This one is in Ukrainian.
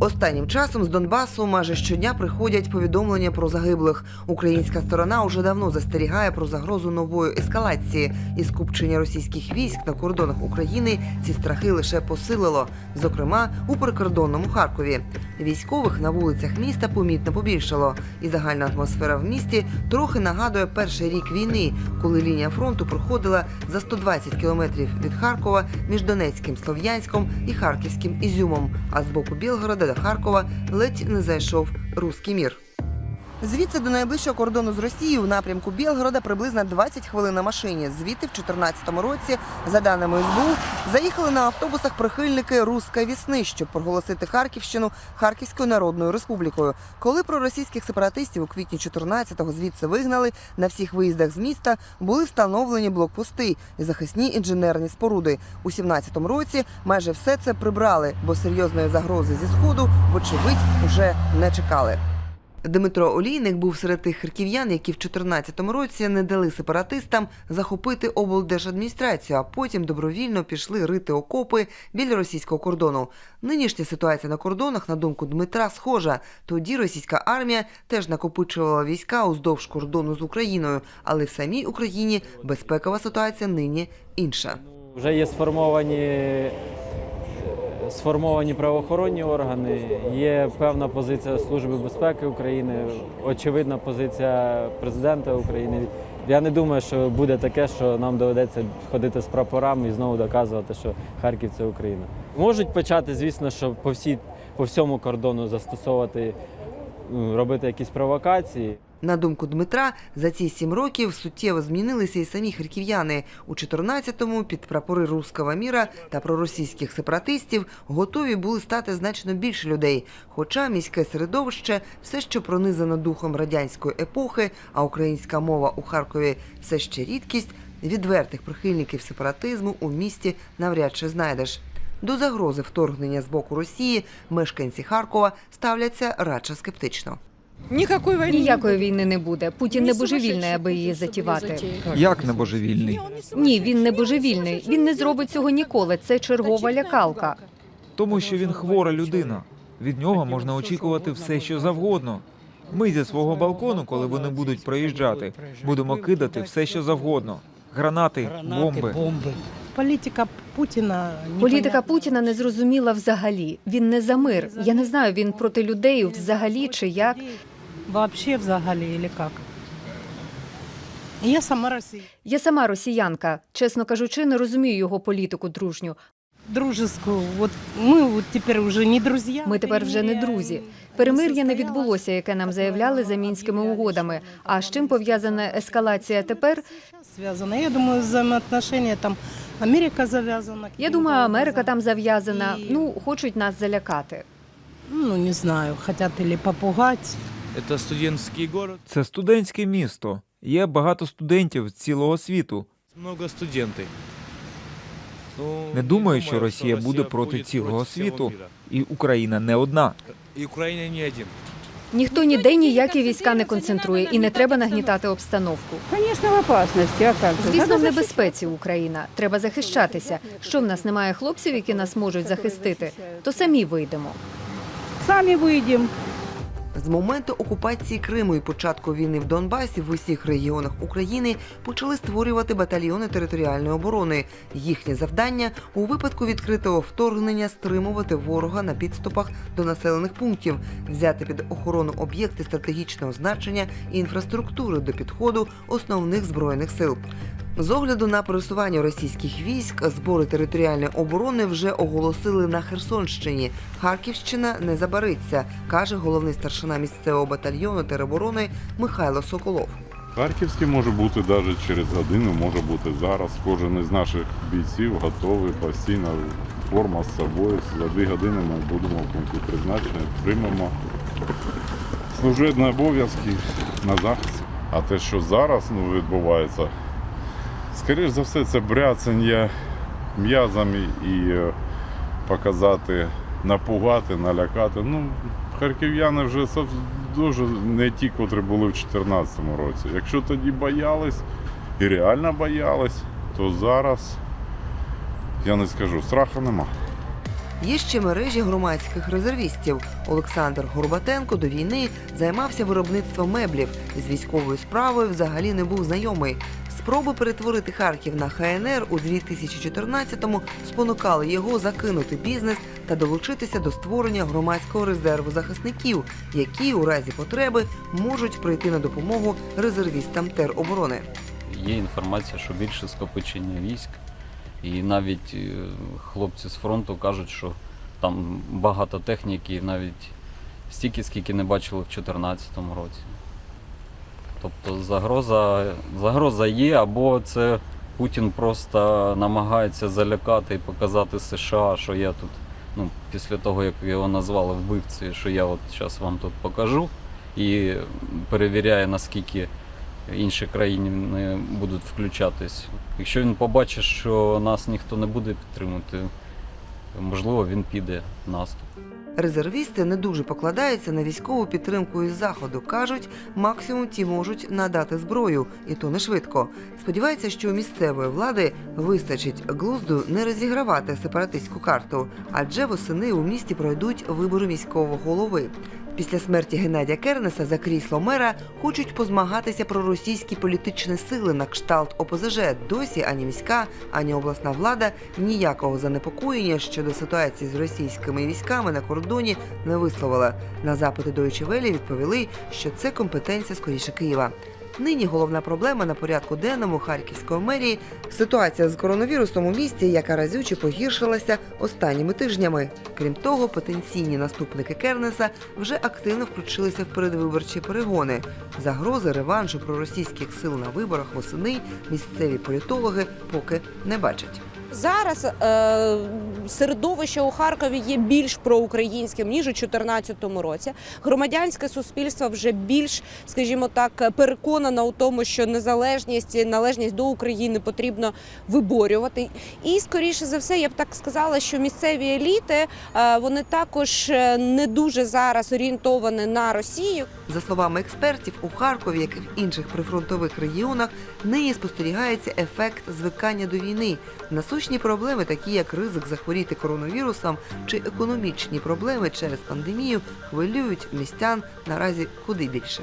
Останнім часом з Донбасу майже щодня приходять повідомлення про загиблих. Українська сторона уже давно застерігає про загрозу нової ескалації. І скупчення російських військ на кордонах України ці страхи лише посилило, зокрема у прикордонному Харкові. Військових на вулицях міста помітно побільшало, і загальна атмосфера в місті трохи нагадує перший рік війни, коли лінія фронту проходила за 120 кілометрів від Харкова між Донецьким Слов'янськом і Харківським Ізюмом. А з боку Білгорода до Харкова ледь не зайшов руський мір. Звідси до найближчого кордону з Росією в напрямку Білгорода приблизно 20 хвилин на машині. Звідти в 2014 році, за даними СБУ, заїхали на автобусах прихильники Руської вісни, щоб проголосити Харківщину Харківською Народною Республікою. Коли проросійських сепаратистів у квітні 14-го звідси вигнали, на всіх виїздах з міста були встановлені блокпости і захисні інженерні споруди. У 17-му році майже все це прибрали, бо серйозної загрози зі сходу, вочевидь, вже не чекали. Дмитро Олійник був серед тих харків'ян, які в 2014 році не дали сепаратистам захопити облдержадміністрацію, а потім добровільно пішли рити окопи біля російського кордону. Нинішня ситуація на кордонах, на думку Дмитра, схожа. Тоді російська армія теж накопичувала війська уздовж кордону з Україною, але в самій Україні безпекова ситуація нині інша. Вже є сформовані, сформовані правоохоронні органи, є певна позиція Служби безпеки України, очевидна позиція президента України. Я не думаю, що буде таке, що нам доведеться ходити з прапорами і знову доказувати, що Харків це Україна. Можуть почати, звісно, що по всій по всьому кордону застосовувати, робити якісь провокації. На думку Дмитра, за ці сім років суттєво змінилися і самі харків'яни. У 14-му під прапори руського міра та проросійських сепаратистів готові були стати значно більше людей. Хоча міське середовище все ще пронизано духом радянської епохи, а українська мова у Харкові все ще рідкість. Відвертих прихильників сепаратизму у місті навряд чи знайдеш. До загрози вторгнення з боку Росії мешканці Харкова ставляться радше скептично. Ніякої війни Ніякої війни не буде. Путін не божевільний, аби її затівати. Як не божевільний? Ні, він не божевільний. Він не зробить цього ніколи. Це чергова лякалка. Тому що він хвора людина. Від нього можна очікувати все, що завгодно. Ми зі свого балкону, коли вони будуть проїжджати, будемо кидати все, що завгодно: гранати, бомби. Політика Путіна Політика. Путіна не зрозуміла взагалі. Він не за мир. Я не знаю, він проти людей взагалі чи як. Вообще взагалі, или як? Я сама Росія. Я сама росіянка. Чесно кажучи, не розумію його політику дружню. Дружеску, от ми от тепер вже не друзі. Ми тепер вже не друзі. Перемир'я не відбулося, яке нам заявляли за мінськими угодами. А з чим пов'язана ескалація тепер? Зв'язано. Я думаю, взаємоотношення там Америка зав'язана. Я думаю, Америка там зав'язана. Ну, хочуть нас залякати. Ну, не знаю, хотят или попугать. Это студентский город, Це студентське місто. Є багато студентів з цілого світу. много студентов. Ну, Не думаю, що Росія буде проти цілого світу, і Україна не одна. И Украина не один. Ніхто ніде ніякі війська не концентрує і не треба нагнітати обстановку. Конечно, в опасности, а же? Звісно, в небезпеці Україна. Треба захищатися. Що в нас немає хлопців, які нас можуть захистити, то самі вийдемо. Сами выйдем. З моменту окупації Криму і початку війни в Донбасі в усіх регіонах України почали створювати батальйони територіальної оборони. Їхнє завдання у випадку відкритого вторгнення стримувати ворога на підступах до населених пунктів, взяти під охорону об'єкти стратегічного значення і інфраструктури до підходу основних збройних сил. З огляду на пересування російських військ, збори територіальної оборони вже оголосили на Херсонщині. Харківщина не забариться, каже головний старшина місцевого батальйону тероборони Михайло Соколов. Харківський може бути навіть через годину, може бути зараз. Кожен із наших бійців готовий постійно форма з собою. За дві години ми будемо в пункті призначення, приймемо служебні обов'язки на захист. А те, що зараз ну, відбувається, скоріш за все, це бряцання м'язами і е, показати, напугати, налякати. Ну, харків'яни вже дуже не ті, котрі були в 2014 році. Якщо тоді боялись і реально боялись, то зараз я не скажу, страху нема. Є ще мережі громадських резервістів. Олександр Горбатенко до війни займався виробництвом меблів. З військовою справою взагалі не був знайомий. Спроби перетворити Харків на ХНР у 2014-му спонукали його закинути бізнес та долучитися до створення громадського резерву захисників, які у разі потреби можуть прийти на допомогу резервістам тероборони. Є інформація, що більше скопичення військ, і навіть е, хлопці з фронту кажуть, що там багато техніки, навіть стільки, скільки не бачили в 2014 році. Тобто загроза, загроза є, або це Путін просто намагається залякати і показати США, що я тут, ну, після того, як його назвали вбивці, що я от зараз вам тут покажу, і перевіряє, наскільки інші країни будуть включатись. Якщо він побачить, що нас ніхто не буде підтримувати, можливо, він піде наступ. Резервісти не дуже покладаються на військову підтримку із заходу. кажуть, максимум ті можуть надати зброю, і то не швидко. Сподіваються, що місцевої влади вистачить глузду не розігравати сепаратистську карту, адже восени у місті пройдуть вибори міського голови. Після смерті Геннадія Кернеса за крісло мера хочуть позмагатися проросійські політичні сили на кшталт ОПЗЖ. Досі ані міська, ані обласна влада ніякого занепокоєння щодо ситуації з російськими військами на кордоні не висловила. На запити Deutsche Welle відповіли, що це компетенція скоріше Києва. Нині головна проблема на порядку денному Харківської мерії ситуація з коронавірусом у місті, яка разюче погіршилася останніми тижнями. Крім того, потенційні наступники Кернеса вже активно включилися в передвиборчі перегони. Загрози реваншу проросійських сил на виборах восени місцеві політологи поки не бачать. Зараз е, середовище у Харкові є більш проукраїнським ніж у 2014 році. Громадянське суспільство вже більш, скажімо так, переконано у тому, що незалежність і належність до України потрібно виборювати. І скоріше за все, я б так сказала, що місцеві еліти е, вони також е, не дуже зараз орієнтовані на Росію. За словами експертів, у Харкові, як і в інших прифронтових регіонах, нині спостерігається ефект звикання до війни. Насущні проблеми, такі як ризик захворіти коронавірусом чи економічні проблеми через пандемію, хвилюють містян наразі куди більше.